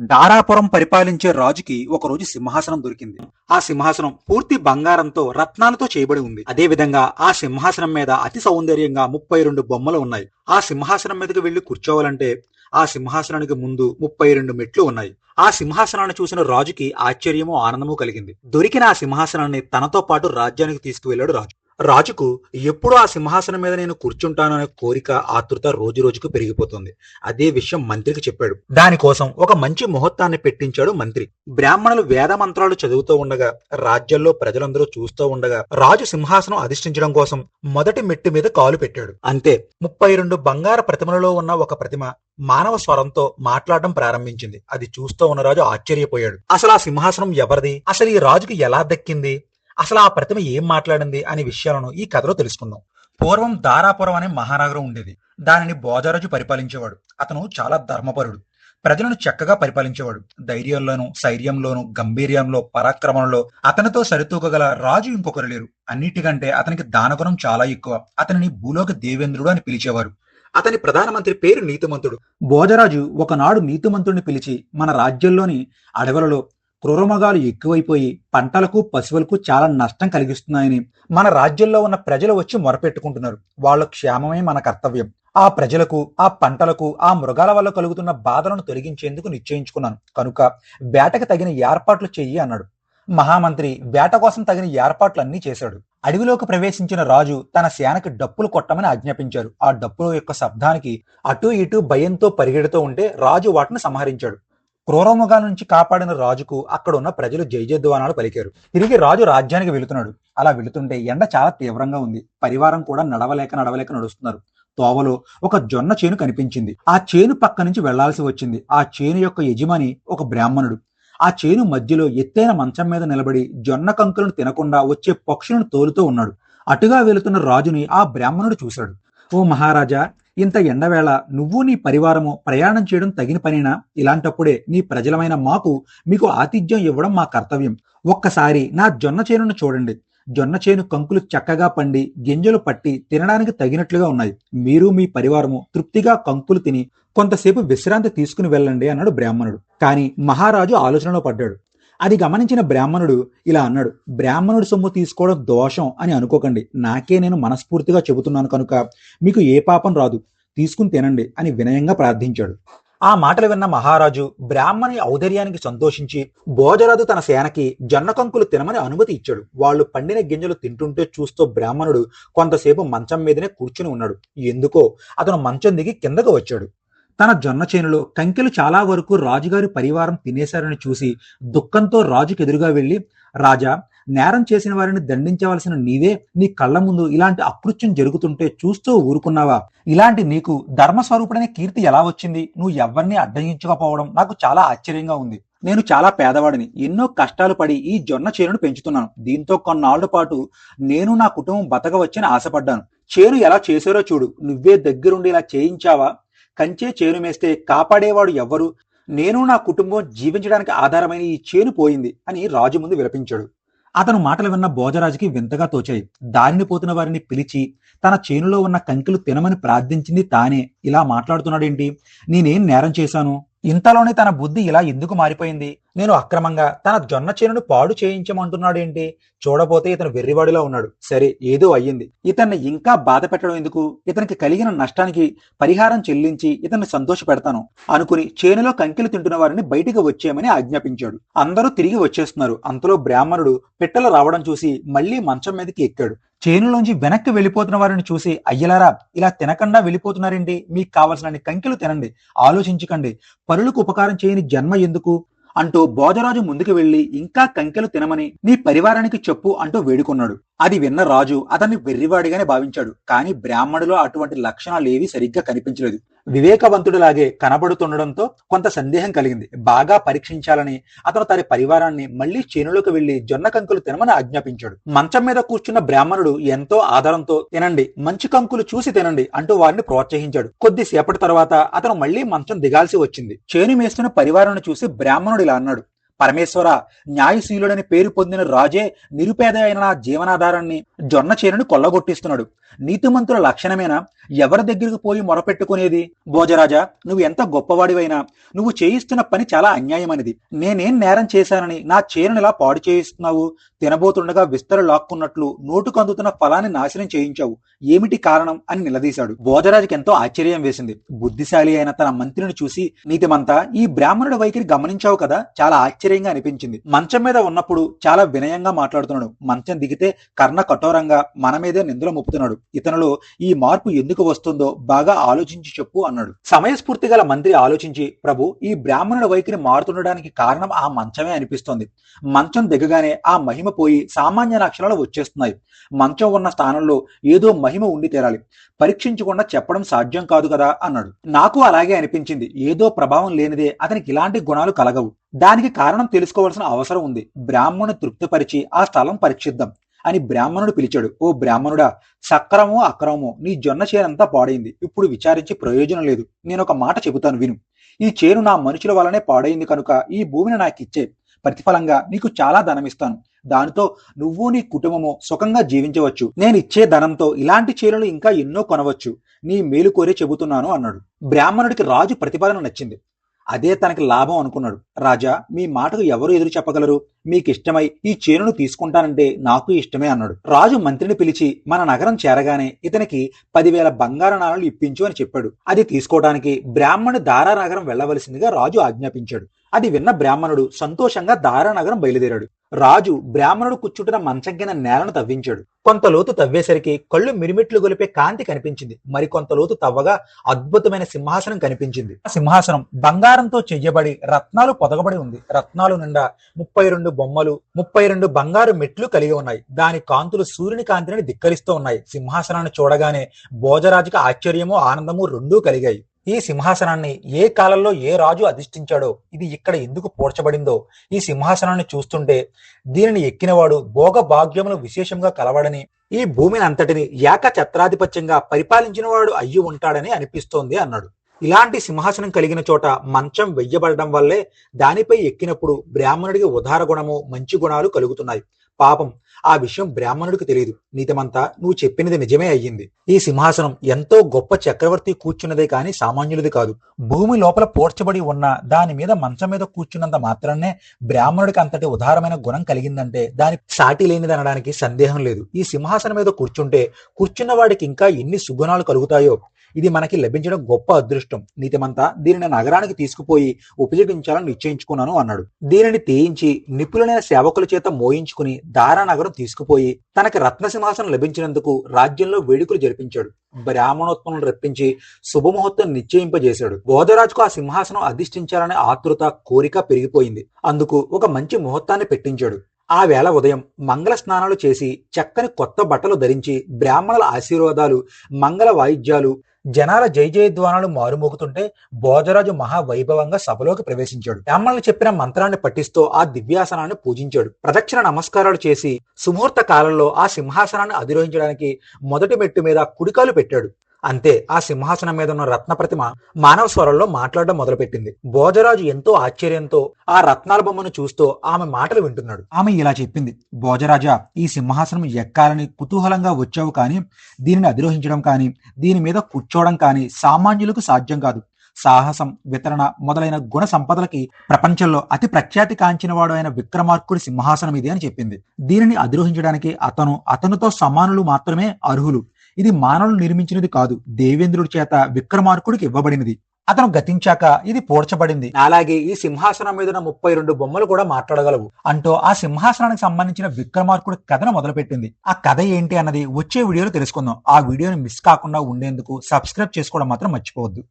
దారాపురం పరిపాలించే రాజుకి ఒకరోజు సింహాసనం దొరికింది. ఆ సింహాసనం పూర్తి బంగారంతో రత్నాలతో చేయబడి ఉంది. అదే విధంగా ఆ సింహాసనం మీద అతి సౌందర్యంగా ముప్పై రెండు బొమ్మలు ఉన్నాయి. ఆ సింహాసనం మీదకి వెళ్ళి కూర్చోవాలంటే ఆ సింహాసనానికి ముందు ముప్పై రెండు మెట్లు ఉన్నాయి. ఆ సింహాసనాన్ని చూసిన రాజుకి ఆశ్చర్యము ఆనందము కలిగింది. దొరికిన ఆ సింహాసనాన్ని తనతో పాటు రాజ్యానికి తీసుకువెళ్ళాడు రాజు. రాజుకు ఎప్పుడు ఆ సింహాసనం మీద నేను కూర్చుంటాననే కోరిక ఆతృత రోజు రోజుకు పెరిగిపోతుంది. అదే విషయం మంత్రికి చెప్పాడు. దానికోసం ఒక మంచి ముహూర్తాన్ని పెట్టించాడు మంత్రి. బ్రాహ్మణులు వేద మంత్రాలు చదువుతూ ఉండగా రాజ్యంలో ప్రజలందరూ చూస్తూ ఉండగా రాజు సింహాసనం అధిష్ఠించడం కోసం మొదటి మెట్టు మీద కాలు పెట్టాడు. అంతే ముప్పై రెండు బంగార ప్రతిమలలో ఉన్న ఒక ప్రతిమ మానవ స్వరంతో మాట్లాడడం ప్రారంభించింది. అది చూస్తూ ఉన్న రాజు ఆశ్చర్యపోయాడు. అసలు ఆ సింహాసనం ఎవరిది? అసలు ఈ రాజుకి ఎలా దక్కింది? అసలు ఆ ప్రతిమ ఏం మాట్లాడింది అనే విషయాలను ఈ కథలో తెలుసుకుందాం. పూర్వం దారాపురం అనే మహానగరం ఉండేది. దానిని బోజరాజు పరిపాలించేవాడు. అతను చాలా ధర్మపరుడు. ప్రజలను చక్కగా పరిపాలించేవాడు. ధైర్యంలోను శైర్యంలోను గంభీర్యంలో పరాక్రమంలో అతనితో సరితూకగల రాజు ఇంకొకరు లేరు. అన్నిటికంటే అతనికి దానగుణం చాలా ఎక్కువ. అతనిని భూలోక దేవేంద్రుడు అని పిలిచేవారు. అతని ప్రధానమంత్రి పేరు నీతిమంతుడు. భోజరాజు ఒకనాడు నీతిమంతుడిని పిలిచి మన రాజ్యంలోని అడవులలో క్రూరమగాలు ఎక్కువైపోయి పంటలకు పశువులకు చాలా నష్టం కలిగిస్తున్నాయని మన రాజ్యంలో ఉన్న ప్రజలు వచ్చి మొరపెట్టుకుంటున్నారు. వాళ్ళ క్షేమమే మన కర్తవ్యం. ఆ ప్రజలకు ఆ పంటలకు ఆ మృగాల వల్ల కలుగుతున్న బాధలను తొలగించేందుకు నిశ్చయించుకున్నాను. కనుక వేటకు తగిన ఏర్పాట్లు చెయ్యి అన్నాడు. మహామంత్రి వేట కోసం తగిన ఏర్పాట్లు అన్నీ చేశాడు. అడవిలోకి ప్రవేశించిన రాజు తన సేనకి డప్పులు కొట్టమని ఆజ్ఞాపించారు ఆ డప్పుల యొక్క శబ్దానికి అటూ ఇటూ భయంతో పరిగెడుతూ ఉంటే రాజు వాటిని సంహరించాడు. క్రూరముగా నుంచి కాపాడిన రాజుకు అక్కడ ఉన్న ప్రజలు జయజద్వానాలు పలికారు. తిరిగి రాజు రాజ్యానికి వెళుతున్నాడు. అలా వెళుతుంటే ఎండ చాలా తీవ్రంగా ఉంది. పరివారం కూడా నడవలేక నడవలేక నడుస్తున్నారు. తోవలో ఒక జొన్న చేను కనిపించింది. ఆ చేను పక్క నుంచి వెళ్ళాల్సి వచ్చింది. ఆ చేను యొక్క యజమాని ఒక బ్రాహ్మణుడు. ఆ చేను మధ్యలో ఎత్తైన మంచం మీద నిలబడి జొన్న కంకులను తినకుండా వచ్చే పక్షులను తోలుతూ ఉన్నాడు. అటుగా వెళుతున్న రాజుని ఆ బ్రాహ్మణుడు చూశాడు. ఓ మహారాజా ఇంత ఎండవేళ నువ్వు నీ పరివారము ప్రయాణం చేయడం తగిన పనేనా? ఇలాంటప్పుడే నీ ప్రజలమైన మాకు మీకు ఆతిథ్యం ఇవ్వడం మా కర్తవ్యం. ఒక్కసారి నా జొన్న చేనును చూడండి. జొన్న చేను కంకులు చక్కగా పండి గింజలు పట్టి తినడానికి తగినట్లుగా ఉన్నాయి. మీరు మీ పరివారము తృప్తిగా కంకులు తిని కొంతసేపు విశ్రాంతి తీసుకుని వెళ్ళండి అన్నాడు బ్రాహ్మణుడు. కానీ మహారాజు ఆలోచనలో పడ్డాడు. అది గమనించిన బ్రాహ్మణుడు ఇలా అన్నాడు బ్రాహ్మణుడు సొమ్ము తీసుకోవడం దోషం అని అనుకోకండి. నాకే నేను మనస్ఫూర్తిగా చెబుతున్నాను కనుక మీకు ఏ పాపం రాదు. తీసుకుని తినండి అని వినయంగా ప్రార్థించాడు. ఆ మాటలు విన్న మహారాజు బ్రాహ్మణి ఔదర్యానికి సంతోషించి భోజరాజు తన సేనకి జొన్నకంకులు తినమని అనుమతి ఇచ్చాడు. వాళ్ళు పండిన గింజలు తింటుంటే చూస్తూ బ్రాహ్మణుడు కొంతసేపు మంచం మీదనే కూర్చుని ఉన్నాడు. ఎందుకో అతను మంచం దిగి కిందకు వచ్చాడు. తన జొన్న చేనులో కంకెలు చాలా వరకు రాజుగారి పరివారం తినేశారని చూసి దుఃఖంతో రాజుకు ఎదురుగా వెళ్ళి రాజా నేరం చేసిన వారిని దండించవలసిన నీవే నీ కళ్ళ ముందు ఇలాంటి అకృత్యం జరుగుతుంటే చూస్తూ ఊరుకున్నావా? ఇలాంటి నీకు ధర్మస్వరూపుడైన కీర్తి ఎలా వచ్చింది? నువ్వు ఎవరిని అడ్డగించకపోవడం నాకు చాలా ఆశ్చర్యంగా ఉంది. నేను చాలా పేదవాడిని. ఎన్నో కష్టాలు పడి ఈ జొన్న చేనును పెంచుతున్నాను. దీంతో కొన్నాళ్ళ పాటు నేను నా కుటుంబం బతకవచ్చని ఆశపడ్డాను. చేను ఎలా చేశారో చూడు. నువ్వే దగ్గరుండి ఇలా చేయించావా? కంచే చేనుమేస్తే కాపాడేవాడు ఎవ్వరు? నేను నా కుటుంబం జీవించడానికి ఆధారమైన ఈ చేను పోయింది అని రాజు ముందు విలపించాడు. అతను మాటలు విన్న భోజరాజుకి వింతగా తోచాయి. దారిని పోతున్న వారిని పిలిచి తన చేనులో ఉన్న కంకిలు తినమని ప్రార్థించింది తానే. ఇలా మాట్లాడుతున్నాడేంటి? నేనేం నేరం చేశాను? ఇంతలోనే తన బుద్ధి ఇలా ఎందుకు మారిపోయింది? నేను అక్రమంగా తన జొన్న చేనును పాడు చేయించమంటున్నాడేంటి? చూడబోతే ఇతను వెర్రివాడిలో ఉన్నాడు. సరే ఏదో అయ్యింది. ఇతన్ని ఇంకా బాధ పెట్టడం ఎందుకు? ఇతనికి కలిగిన నష్టానికి పరిహారం చెల్లించి ఇతన్ని సంతోష పెడతాను అనుకుని చేనులో కంకిలు తింటున్న వారిని బయటికి వచ్చేయమని ఆజ్ఞాపించాడు. అందరూ తిరిగి వచ్చేస్తున్నారు. అంతలో బ్రాహ్మణుడు పిట్టలు రావడం చూసి మళ్ళీ మంచం మీదకి ఎక్కాడు. చేనులోంచి వెనక్కి వెళ్ళిపోతున్న వారిని చూసి అయ్యలారా ఇలా తినకుండా వెళ్ళిపోతున్నారండి మీకు కావలసిన కంకిలు తినండి. ఆలోచించకండి. పరులకు ఉపకారం చేయని జన్మ ఎందుకు? అంటూ భోజరాజు ముందుకు వెళ్ళి ఇంకా కంకెలు తినమని నీ పరివారానికి చెప్పు అంటూ వేడుకున్నాడు. అది విన్న రాజు అతన్ని వెర్రివాడిగానే భావించాడు. కానీ బ్రాహ్మణులో అటువంటి లక్షణాలు ఏవి సరిగ్గా కనిపించలేదు. వివేకవంతుడిలాగే కనబడుతుండడంతో కొంత సందేహం కలిగింది. బాగా పరీక్షించాలని అతను తన పరివారాన్ని మళ్ళీ చేనులోకి వెళ్ళి జొన్న కంకులు తినమని ఆజ్ఞాపించాడు. మంచం మీద కూర్చున్న బ్రాహ్మణుడు ఎంతో ఆదరంతో తినండి మంచి కంకులు చూసి తినండి అంటూ వారిని ప్రోత్సహించాడు. కొద్దిసేపటి తర్వాత అతను మళ్ళీ మంచం దిగాల్సి వచ్చింది. చేను మేస్తున్న పరివారాన్ని చూసి బ్రాహ్మణుడు ఇలా అన్నాడు పరమేశ్వర న్యాయశీలుడని పేరు పొందిన రాజే నిరుపేద అయిన నా జీవనాధారాన్ని జొన్న చేనుని కొల్లగొట్టిస్తున్నాడు. నీతిమంతుల లక్షణమేనా? ఎవరి దగ్గరకు పోయి మొరపెట్టుకునేది? భోజరాజా నువ్వు ఎంత గొప్పవాడివైనా నువ్వు చేయిస్తున్న పని చాలా అన్యాయమనిది. నేనేం నేరం చేశానని నా చేనుని ఇలా పాడు చేయిస్తున్నావు? తినబోతుండగా విస్తర లాక్కున్నట్లు నోటుకు అందుతున్న ఫలాన్ని నాశనం చేయించావు. ఏమిటి కారణం అని నిలదీశాడు. భోజరాజుకి ఎంతో ఆశ్చర్యం వేసింది. బుద్ధిశాలి అయిన తన మంత్రిని చూసి నీతిమంతా ఈ బ్రాహ్మణుడి వైఖరి గమనించావు కదా? చాలా ఆశ్చర్యంగా అనిపించింది. మంచం మీద ఉన్నప్పుడు చాలా వినయంగా మాట్లాడుతున్నాడు. మంచం దిగితే కర్ణ కఠోరంగా మన మీదే నిందులు మోపుతున్నాడు. ఇతనిలో ఈ మార్పు ఎందుకు వస్తుందో బాగా ఆలోచించి చెప్పు అన్నాడు. సమయస్ఫూర్తి గల మంత్రి ఆలోచించి ప్రభు ఈ బ్రాహ్మణుల వైఖరి మారుతుండడానికి కారణం ఆ మంచమే అనిపిస్తోంది. మంచం దిగగానే ఆ మహిమ పోయి సామాన్య లక్షణాలు వచ్చేస్తున్నాయి. మంచం ఉన్న స్థానంలో ఏదో మహిమ ఉండి తీరాలి పరీక్షించకుండా చెప్పడం సాధ్యం కాదు కదా అన్నాడు. నాకు అలాగే అనిపించింది. ఏదో ప్రభావం లేనిదే అతనికి ఇలాంటి గుణాలు కలగవు. దానికి కారణం తెలుసుకోవాల్సిన అవసరం ఉంది. బ్రాహ్మణుని తృప్తిపరిచి ఆ స్థలం పరీక్షిద్దాం అని బ్రాహ్మణుడు పిలిచాడు. ఓ బ్రాహ్మణుడా సక్రమో అక్రమమో నీ జొన్న చేనంతా పాడైంది. ఇప్పుడు విచారించి ప్రయోజనం లేదు. నేను ఒక మాట చెబుతాను విను. ఈ చేను నా మనుషుల వల్లనే పాడైంది కనుక ఈ భూమిని నాకు ఇచ్చే ప్రతిఫలంగా నీకు చాలా ధనం ఇస్తాను దానితో నువ్వు నీ కుటుంబము సుఖంగా జీవించవచ్చు. నేను ఇచ్చే ధనంతో ఇలాంటి చీరలు ఇంకా ఎన్నో కొనవచ్చు. నీ మేలు కోరే చెబుతున్నాను అన్నాడు. బ్రాహ్మణుడికి రాజు ప్రతిపాదన నచ్చింది. అదే తనకి లాభం అనుకున్నాడు. రాజా మీ మాటకు ఎవరు ఎదురు చెప్పగలరు? మీకిష్టమై ఈ చేనును తీసుకుంటానంటే నాకు ఇష్టమే అన్నాడు. రాజు మంత్రిని పిలిచి మన నగరం చేరగానే ఇతనికి పదివేల బంగార నాణాలు ఇప్పించు అని చెప్పాడు. అది తీసుకోవడానికి బ్రాహ్మణుడు దారా నగరం వెళ్ళవలసిందిగా రాజు ఆజ్ఞాపించాడు. అది విన్న బ్రాహ్మణుడు సంతోషంగా దారా నగరం బయలుదేరాడు. రాజు బ్రాహ్మణుడు కూర్చుంటున్న మంచం నేలను తవ్వించాడు. కొంత లోతు తవ్వేసరికి కళ్ళు మిరిమిట్లు గొలిపే కాంతి కనిపించింది. మరి కొంత లోతు తవ్వగా అద్భుతమైన సింహాసనం కనిపించింది. ఆ సింహాసనం బంగారంతో చెయ్యబడి రత్నాలు పొదగబడి ఉంది. రత్నాలు నిండా ముప్పై రెండు బొమ్మలు ముప్పై రెండు బంగారు మెట్లు కలిగి ఉన్నాయి. దాని కాంతులు సూర్యుని కాంతిని ధిక్కరిస్తూ ఉన్నాయి. సింహాసనాన్ని చూడగానే భోజరాజుకి ఆశ్చర్యము ఆనందము రెండూ కలిగాయి. ఈ సింహాసనాన్ని ఏ కాలంలో ఏ రాజు అధిష్ఠించాడో ఇది ఇక్కడ ఎందుకు పోడ్చబడిందో ఈ సింహాసనాన్ని చూస్తుంటే దీనిని ఎక్కినవాడు భోగ భాగ్యములు విశేషంగా కలవాడని ఈ భూమిని అంతటిని ఏక ఛత్రాధిపత్యంగా పరిపాలించిన వాడు అయ్యి ఉంటాడని అనిపిస్తోంది అన్నాడు. ఇలాంటి సింహాసనం కలిగిన చోట మంచం వెయ్యబడడం వల్లే దానిపై ఎక్కినప్పుడు బ్రాహ్మణుడికి ఉదార గుణము మంచి గుణాలు కలుగుతున్నాయి. పాపం ఆ విషయం బ్రాహ్మణుడికి తెలియదు నీతమంతా నువ్వు చెప్పినది నిజమే అయ్యింది. ఈ సింహాసనం ఎంతో గొప్ప చక్రవర్తి కూర్చున్నదే కాని సామాన్యుడిది కాదు. భూమి లోపల పోడ్చబడి ఉన్న దాని మీద మంచం మీద కూర్చున్నంత మాత్రమే బ్రాహ్మణుడికి అంతటి ఉదారమైన గుణం కలిగిందంటే దాని సాటి లేనిదనడానికి సందేహం లేదు. ఈ సింహాసనం మీద కూర్చుంటే కూర్చున్న వాడికి ఇంకా ఎన్ని సుగుణాలు కలుగుతాయో ఇది మనకి లభించడం గొప్ప అదృష్టం. నీతిమంతా దీనిని నగరానికి తీసుకుపోయి ఉపయోగించాలని నిశ్చయించుకున్నాను అన్నాడు. దీనిని తీయించి నిపుణులైన సేవకుల చేత మోయించుకుని దారా నగరం తీసుకుపోయి తనకి రత్నసింహాసనం లభించినందుకు రాజ్యంలో వేడుకలు జరిపించాడు. బ్రాహ్మణోత్పన్నులు రప్పించి శుభముహూర్తం నిశ్చయింపజేశాడు. గోదరాజుకు ఆ సింహాసనం అధిష్ఠించాలనే ఆతృత కోరిక పెరిగిపోయింది. అందుకు ఒక మంచి ముహూర్తాన్ని పెట్టించాడు. ఆ వేళ ఉదయం మంగళ స్నానాలు చేసి చక్కని కొత్త బట్టలు ధరించి బ్రాహ్మణుల ఆశీర్వాదాలు మంగళ వాయిద్యాలు జనాల జయజయధ్వానాలు మారుమోగుతుంటే భోజరాజు మహావైభవంగా సభలోకి ప్రవేశించాడు. బ్రాహ్మణులు చెప్పిన మంత్రాన్ని పఠిస్తూ ఆ దివ్యాసనాన్ని పూజించాడు. ప్రదక్షిణ నమస్కారాలు చేసి సుముహూర్త కాలంలో ఆ సింహాసనాన్ని అధిరోహించడానికి మొదటి మెట్టు మీద కుడికాలు పెట్టాడు. అంతే ఆ సింహాసనం మీద ఉన్న రత్న ప్రతిమ మానవ స్వరంలో మాట్లాడడం మొదలుపెట్టింది. భోజరాజు ఎంతో ఆశ్చర్యంతో ఆ రత్నాల బొమ్మను చూస్తూ ఆమె మాటలు వింటున్నాడు. ఆమె ఇలా చెప్పింది భోజరాజా ఈ సింహాసనం ఎక్కాలని కుతూహలంగా వచ్చావు కానీ దీనిని అధిరోహించడం కానీ దీని మీద కూర్చోవడం కానీ సామాన్యులకు సాధ్యం కాదు. సాహసం వితరణ మొదలైన గుణ సంపదలకి ప్రపంచంలో అతి ప్రఖ్యాతి కాంచినవాడు అయిన విక్రమార్కుడి సింహాసనం ఇది అని చెప్పింది. దీనిని అధిరోహించడానికి అతను అతనితో సమానులు మాత్రమే అర్హులు. ఇది మానవులు నిర్మించినది కాదు. దేవేంద్రుడి చేత విక్రమార్కుడికి ఇవ్వబడినది. అతను గతించాక ఇది పోడ్చబడింది. అలాగే ఈ సింహాసనం మీద ఉన్న ముప్పై రెండు బొమ్మలు కూడా మాట్లాడగలవు. అంటూ ఆ సింహాసనానికి సంబంధించిన విక్రమార్కుడి కథను మొదలుపెట్టింది. ఆ కథ ఏంటి అన్నది వచ్చే వీడియోలో తెలుసుకుందాం. ఆ వీడియోని మిస్ కాకుండా ఉండేందుకు సబ్స్క్రైబ్ చేసుకోవడం మాత్రం మర్చిపోవద్దు.